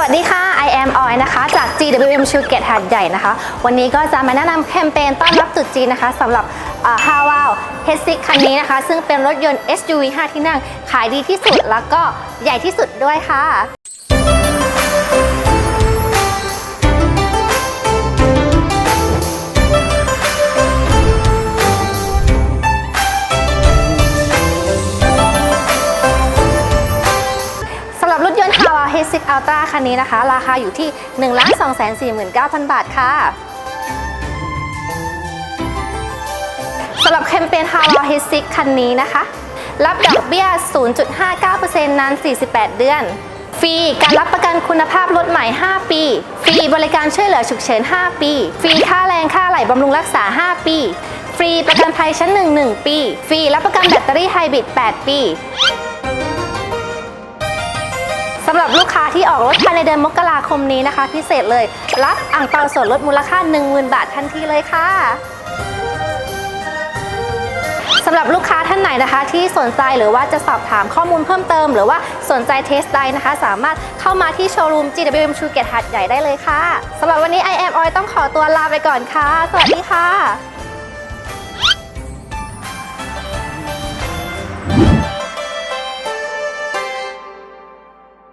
วัสดีค่ะ I am Oil นะคะ จาก GWM s h u g a t หาดใหญ่นะคะ วันนี้ก็จะมาแนะนำแคมเปญต้อนรับตรุษจีนนะคะสำหรับฮาวาวเฮสซิคันนี้นะคะ ซึ่งเป็นรถยนต์ SUV 5 ที่นั่ง ขายดีที่สุดแล้วก็ใหญ่ที่สุดด้วยค่ะ H6 Ultra คันนี้นะคะ ราคาอยู่ที่ 1,249,000 บาทค่ะสำหรับแคมเปญฮาวา H6 คันนี้นะคะ รับดอกเบี้ย 0.59%นาน 48 เดือน ฟรีการรับประกันคุณภาพรถใหม่ 5 ปี ฟรีบริการช่วยเหลือฉุกเฉิน 5 ปี ฟรีค่าแรงค่าไหลบำรุงรักษา 5 ปี ฟรีประกันภัยชั้น 1 1 ปี ฟรีรับประกันแบตเตอรี่ไฮบริด 8 ปี สำหรับลูกค้าที่ออกรถภายในเดือนมกราคมนี้นะคะ พิเศษเลย รับอ่างเปาส่วนลดมูลค่า 10,000 บาททันทีเลยค่ะสำหรับลูกค้าท่านไหนนะคะที่สนใจหรือว่าจะสอบถามข้อมูลเพิ่มเติม หรือว่าสนใจเทสไดนะคะ สามารถเข้ามาที่โชว์รูม GWM ชูเกตหัดใหญ่ได้เลยค่ะสำหรับวันนี้ I am Oil ต้องขอตัวลาไปก่อนค่ะ สวัสดีค่ะ